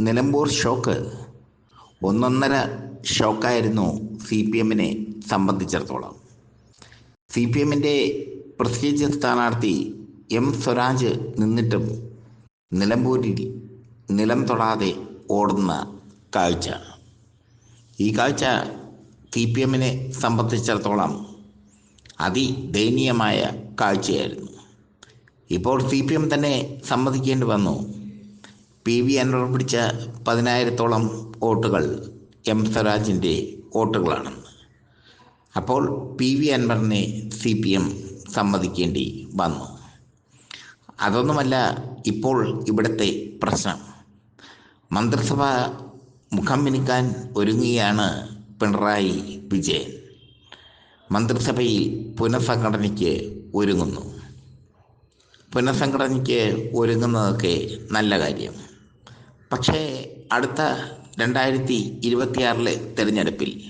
Nilambur shock. ഒന്നൊന്നര ഷോക്കായിരുന്നു C P എമ്മിനെ സംബന്ധിച്ചിടത്തോളം. സി പി എമ്മിന്റെ പ്രത്യേകിച്ച് സ്ഥാനാർത്ഥി എം സ്വരാജ് നിന്നിട്ടും നിലമ്പൂരിൽ നിലം തൊടാതെ ഓടുന്ന കാഴ്ച. ഈ കാഴ്ച സി പി എമ്മിനെ സംബന്ധിച്ചിടത്തോളം അതിദയനീയമായ കാഴ്ചയായിരുന്നു. ഇപ്പോൾ സി പി എം തന്നെ സമ്മതിക്കേണ്ടി വന്നു. പി വി അൻവർ പിടിച്ച പതിനായിരത്തോളം വോട്ടുകൾ എം സ്വരാജിന്റെ വോട്ടുകളാണ്. അപ്പോൾ പി വി അൻവറിനെ സി പി എം സമ്മതിക്കേണ്ടി വന്നു. അതൊന്നുമല്ല ഇപ്പോൾ ഇവിടുത്തെ പ്രശ്നം. മന്ത്രിസഭ മുഖം മിനുക്കാൻ ഒരുങ്ങുകയാണ് പിണറായി വിജയൻ. മന്ത്രിസഭയിൽ പുനഃസംഘടനയ്ക്ക് ഒരുങ്ങുന്നു. പുനഃസംഘടനയ്ക്ക് ഒരുങ്ങുന്നതൊക്കെ നല്ല കാര്യം. പക്ഷേ അടുത്ത രണ്ടായിരത്തി ഇരുപത്തിയാറിലെ തെരഞ്ഞെടുപ്പിൽ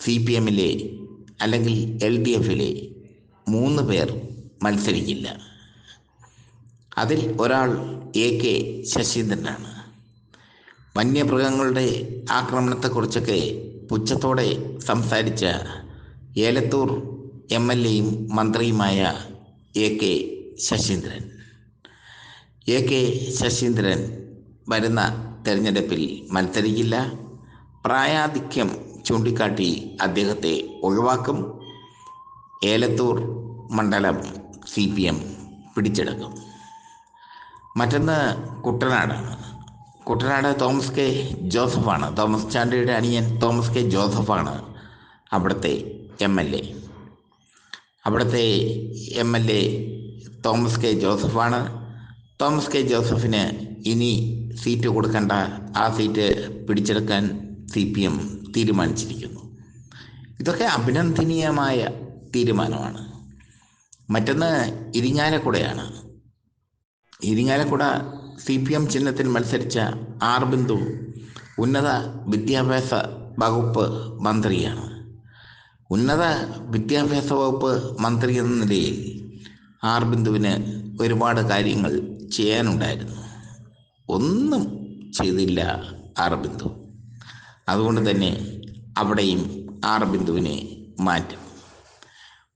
സി പി എമ്മിലെ അല്ലെങ്കിൽ എൽ ഡി എഫിലെ മൂന്ന് പേർ മത്സരിക്കില്ല. അതിൽ ഒരാൾ എ കെ ശശീന്ദ്രനാണ്. വന്യമൃഗങ്ങളുടെ ആക്രമണത്തെക്കുറിച്ചൊക്കെ പുച്ഛത്തോടെ സംസാരിച്ച ഏലത്തൂർ എം എൽ എയും മന്ത്രിയുമായ A K Saseendran. A K Saseendran വരുന്ന തെരഞ്ഞെടുപ്പിൽ മത്സരിക്കില്ല. പ്രായാധിക്യം ചൂണ്ടിക്കാട്ടി അദ്ദേഹത്തെ ഒഴിവാക്കും. ഏലത്തൂർ മണ്ഡലം സി പി എം പിടിച്ചെടുക്കും. മറ്റൊന്ന് കുട്ടനാടാണ് കുട്ടനാട് തോമസ് കെ ജോസഫാണ്. തോമസ് ചാണ്ടിയുടെ അനിയൻ തോമസ് കെ ജോസഫാണ് അവിടുത്തെ എം എൽ എ. അവിടുത്തെ M L A Thomas K ജോസഫാണ്. Thomas K ജോസഫിന് ഇനി സീറ്റ് കൊടുക്കേണ്ട. ആ സീറ്റ് പിടിച്ചെടുക്കാൻ സി പി എം തീരുമാനിച്ചിരിക്കുന്നു. ഇതൊക്കെ അഭിനന്ദനീയമായ തീരുമാനമാണ്. മറ്റൊന്ന് ഇരിങ്ങാലക്കുടയാണ്. ഇരിങ്ങാലക്കുട സി പി എം ചിഹ്നത്തിൽ മത്സരിച്ച ആർ ബിന്ദു ഉന്നത വിദ്യാഭ്യാസ വകുപ്പ് മന്ത്രിയാണ്. ഉന്നത വിദ്യാഭ്യാസ വകുപ്പ് മന്ത്രി എന്ന നിലയിൽ ആർ ബിന്ദുവിന് ഒരുപാട് കാര്യങ്ങൾ ചെയ്യാനുണ്ടായിരുന്നു. ഒന്നും ചെയ്തില്ല ആർ ബിന്ദു അതുകൊണ്ട് തന്നെ അവിടെയും ആർബിന്ദുവിനെ മാറ്റും.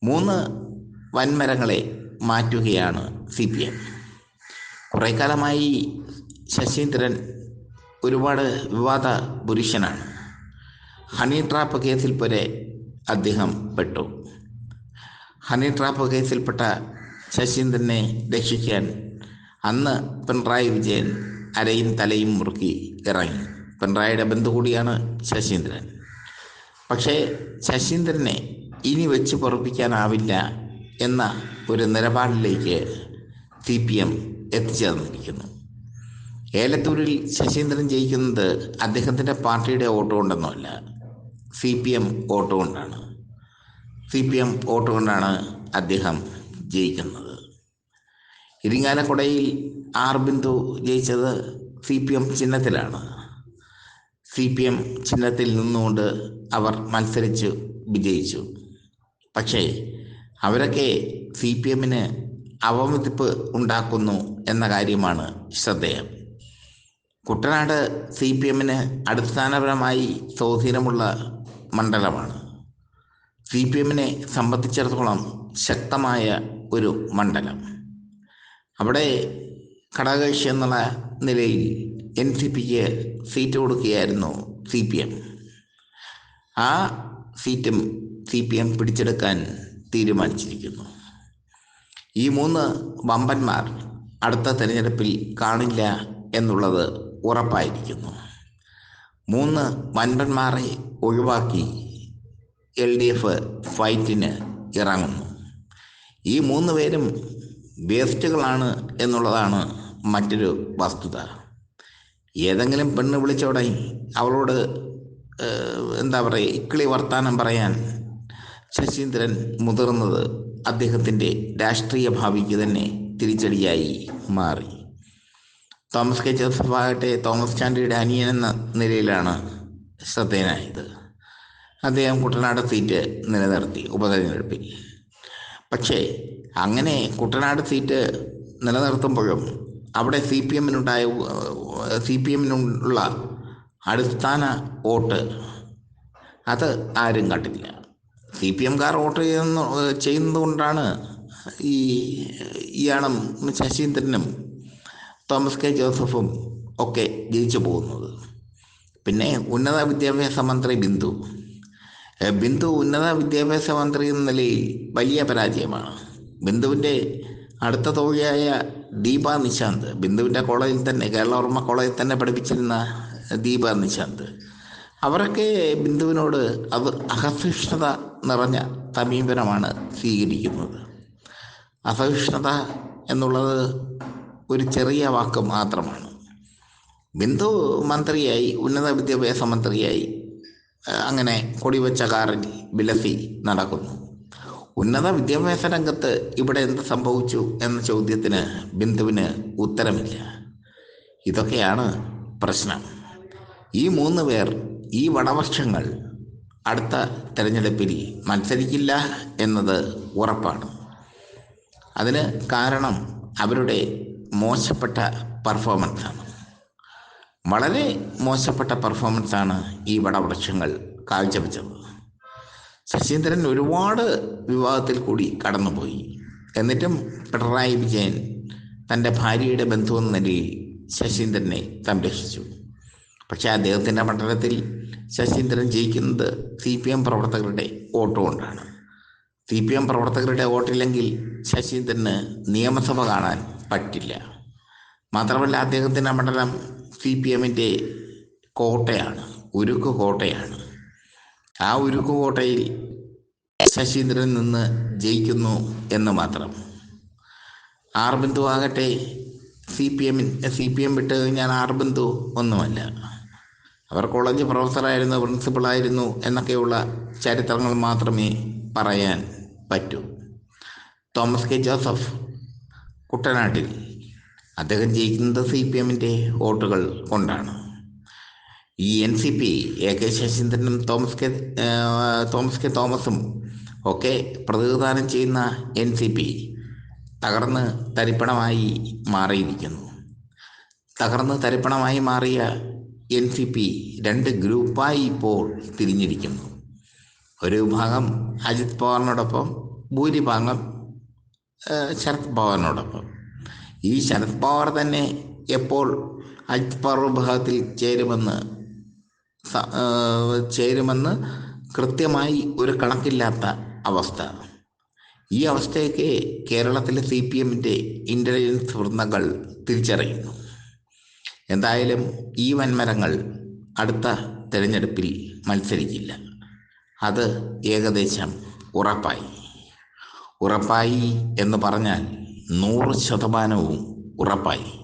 മൂന്ന് വൻമരങ്ങളെ മാറ്റുകയാണ് സി പി എം. കുറേ കാലമായി ശശീന്ദ്രൻ ഒരുപാട് വിവാദ പുരുഷനാണ്. ഹണി ട്രാപ്പ് കേസിൽ പോലെ അദ്ദേഹം പെട്ടു. ഹണി ട്രാപ്പ് കേസിൽപ്പെട്ട ശശീന്ദ്രനെ രക്ഷിക്കാൻ അന്ന് പിണറായി വിജയൻ അരയും തലയും മുറുക്കി ഇറങ്ങി. പിണറായിയുടെ ബന്ധു കൂടിയാണ് ശശീന്ദ്രൻ. പക്ഷേ ശശീന്ദ്രനെ ഇനി വെച്ച് പൊറപ്പിക്കാനാവില്ല എന്ന ഒരു നിലപാടിലേക്ക് സി പി എം എത്തിച്ചേർന്നിരിക്കുന്നു. ഏലത്തൂരിൽ ശശീന്ദ്രൻ ജയിക്കുന്നത് അദ്ദേഹത്തിന്റെ പാർട്ടിയുടെ വോട്ട് കൊണ്ടൊന്നുമല്ല സി പി എം വോട്ട് കൊണ്ടാണ്. സി പി എം വോട്ട് കൊണ്ടാണ് അദ്ദേഹം ജയിക്കുന്നത്. ഇരിങ്ങാലക്കുടയിൽ ആർ ബിന്ദു ജയിച്ചത് സി പി എം ചിഹ്നത്തിലാണ്. സി പി എം ചിഹ്നത്തിൽ നിന്നുകൊണ്ട് അവർ മത്സരിച്ച് വിജയിച്ചു. പക്ഷേ അവരൊക്കെ സി പി എമ്മിന് അവമതിപ്പ് ഉണ്ടാക്കുന്നു എന്ന കാര്യമാണ് ശ്രദ്ധേയം. കുട്ടനാട് സി പി എമ്മിന് അടിസ്ഥാനപരമായി സ്വാധീനമുള്ള മണ്ഡലമാണ്. സി പി എമ്മിനെ സംബന്ധിച്ചിടത്തോളം ശക്തമായ ഒരു മണ്ഡലം. അവിടെ ഘടകകക്ഷി എന്നുള്ള നിലയിൽ എൻ സി പിക്ക് സീറ്റ് കൊടുക്കുകയായിരുന്നു സി പി എം. ആ സീറ്റും സി പി എം പിടിച്ചെടുക്കാൻ തീരുമാനിച്ചിരിക്കുന്നു. ഈ മൂന്ന് വമ്പന്മാർ അടുത്ത തെരഞ്ഞെടുപ്പിൽ കാണില്ല എന്നുള്ളത് ഉറപ്പായിരിക്കുന്നു. മൂന്ന് വൻപന്മാരെ ഒഴിവാക്കി എൽ ഡി എഫ് ഫൈറ്റിന് ഇറങ്ങുന്നു. ഈ മൂന്ന് പേരും വേസ്റ്റുകളാണ് എന്നുള്ളതാണ് മറ്റൊരു വസ്തുത. ഏതെങ്കിലും പെണ്ണ് വിളിച്ചോടെ അവളോട് എന്താ പറയുക ഇക്കിളി വർത്താനം പറയാൻ ശശീന്ദ്രൻ മുതിർന്നത് അദ്ദേഹത്തിന്റെ രാഷ്ട്രീയ ഭാവിക്ക് തന്നെ തിരിച്ചടിയായി മാറി. തോമസ് കെ. ജോസഫ് ആകട്ടെ തോമസ് ചാണ്ടിയുടെ അനിയൻ എന്ന നിലയിലാണ് ശ്രദ്ധേയനായത്. അദ്ദേഹം കുട്ടനാട് സീറ്റ് നിലനിർത്തി ഉപതെരഞ്ഞെടുപ്പിൽ. പക്ഷേ അങ്ങനെ കുട്ടനാട് സീറ്റ് നിലനിർത്തുമ്പോഴും അവിടെ സി പി എമ്മിനുണ്ടായ സി പി എമ്മിനുള്ള അടിസ്ഥാന വോട്ട് അത് ആരും കണ്ടില്ല സി പി എംകാർ വോട്ട് ചെയ്യുന്ന ചെയ്യുന്നത് കൊണ്ടാണ് ഈ ഇയാളും ശശീന്ദ്രനും തോമസ് കെ ജോസഫും ഒക്കെ ജയിച്ചു പോകുന്നത്. പിന്നെ ഉന്നത വിദ്യാഭ്യാസ മന്ത്രി ബിന്ദു. ബിന്ദു ഉന്നത വിദ്യാഭ്യാസ മന്ത്രി എന്ന നിലയിൽ വലിയ പരാജയമാണ്. ബിന്ദുവിന്റെ അടുത്ത തോഴിയായ ദീപ നിശാന്ത്. ബിന്ദുവിന്റെ കോളേജിൽ തന്നെ കേരള കേരളവർമ്മ കോളേജിൽ തന്നെ പഠിപ്പിച്ചിരുന്ന ദീപ നിശാന്ത്. അവരൊക്കെ ബിന്ദുവിനോട് അത് അസഹിഷ്ണുത നിറഞ്ഞ സമീപനമാണ് സ്വീകരിക്കുന്നത്. അസഹിഷ്ണുത എന്നുള്ളത് ഒരു ചെറിയ വാക്ക് മാത്രമാണ്. ബിന്ദു മന്ത്രിയായി ഉന്നത വിദ്യാഭ്യാസ മന്ത്രിയായി അങ്ങനെ കൊടിവെച്ച കാറിൽ വിലസി നടക്കുന്നു. ഉന്നത വിദ്യാഭ്യാസ രംഗത്ത് ഇവിടെ എന്ത് സംഭവിച്ചു എന്ന ചോദ്യത്തിന് ബിന്ദുവിന് ഉത്തരമില്ല. ഇതൊക്കെയാണ് പ്രശ്നം. ഈ മൂന്ന് പേർ ഈ വടവർഷങ്ങൾ അടുത്ത തെരഞ്ഞെടുപ്പിൽ മത്സരിക്കില്ല എന്നത് ഉറപ്പാണ്. അതിന് കാരണം അവരുടെ മോശപ്പെട്ട പെർഫോമൻസാണ്. വളരെ മോശപ്പെട്ട പെർഫോമൻസാണ് ഈ വടവൃക്ഷങ്ങൾ കാഴ്ചവെച്ചത്. ശശീന്ദ്രൻ ഒരുപാട് വിവാഹത്തിൽ കൂടി കടന്നുപോയി. എന്നിട്ടും പിണറായി വിജയൻ തന്റെ ഭാര്യയുടെ ബന്ധുവെന്ന നിലയിൽ ശശീന്ദ്രനെ സംരക്ഷിച്ചു. പക്ഷേ അദ്ദേഹത്തിന്റെ മണ്ഡലത്തിൽ ശശീന്ദ്രൻ ജയിക്കുന്നത് സി പി എം പ്രവർത്തകരുടെ വോട്ട് കൊണ്ടാണ് സി പി എം പ്രവർത്തകരുടെ വോട്ടില്ലെങ്കിൽ ശശീന്ദ്രന് നിയമസഭ കാണാൻ പറ്റില്ല. മാത്രമല്ല അദ്ദേഹത്തിന്റെ മണ്ഡലം സി പി എമ്മിന്റെ കോട്ടയാണ് ഉരുക്ക് കോട്ടയാണ്. ആ ഉരുക്കുകോട്ടയിൽ ശശീന്ദ്രൻ നിന്ന് ജയിക്കുന്നു എന്ന് മാത്രം. ആർ ബിന്ദു ആകട്ടെ സി പി എമ്മിൻ സി പി എം വിട്ട് ഞാൻ ആർ ബിന്ദു ഒന്നുമല്ല. അവർ കോളേജ് പ്രൊഫസറായിരുന്നു പ്രിൻസിപ്പളായിരുന്നു എന്നൊക്കെയുള്ള ചരിത്രങ്ങൾ മാത്രമേ പറയാൻ പറ്റൂ. തോമസ് കെ ജോസഫ് കുട്ടനാട്ടിൽ. അദ്ദേഹം ജയിക്കുന്നത് സി പി എമ്മിന്റെ വോട്ടുകൾ കൊണ്ടാണ്. ഈ N C P A K ശശീന്ദ്രനും Thomas K Thomas K തോമസും ഒക്കെ പ്രതിനിധാനം ചെയ്യുന്ന എൻ സി പി തകർന്ന് തരിപ്പണമായി മാറിയിരിക്കുന്നു. തകർന്ന് തരിപ്പണമായി മാറിയ എൻ സി പി രണ്ട് ഗ്രൂപ്പായി ഇപ്പോൾ തിരിഞ്ഞിരിക്കുന്നു. ഒരു വിഭാഗം അജിത് പവാറിനോടൊപ്പം ഭൂരിഭാഗം ശരത് പവാറിനോടൊപ്പം. ഈ ശരത് പവാർ തന്നെ എപ്പോൾ അജിത് പവാർ വിഭാഗത്തിൽ ചേരുമെന്ന് ചേരുമെന്ന് കൃത്യമായി ഒരു കണക്കില്ലാത്ത അവസ്ഥ. ഈ അവസ്ഥയൊക്കെ കേരളത്തിലെ സി പി എമ്മിന്റെ ഇന്റലിജൻസ് വൃന്ദങ്ങൾ തിരിച്ചറിയുന്നു. എന്തായാലും ഈ വൻമരങ്ങൾ അടുത്ത തിരഞ്ഞെടുപ്പിൽ മത്സരിക്കില്ല. അത് ഏകദേശം ഉറപ്പായി. ഉറപ്പായി എന്ന് പറഞ്ഞാൽ നൂറ് ശതമാനവും ഉറപ്പായി.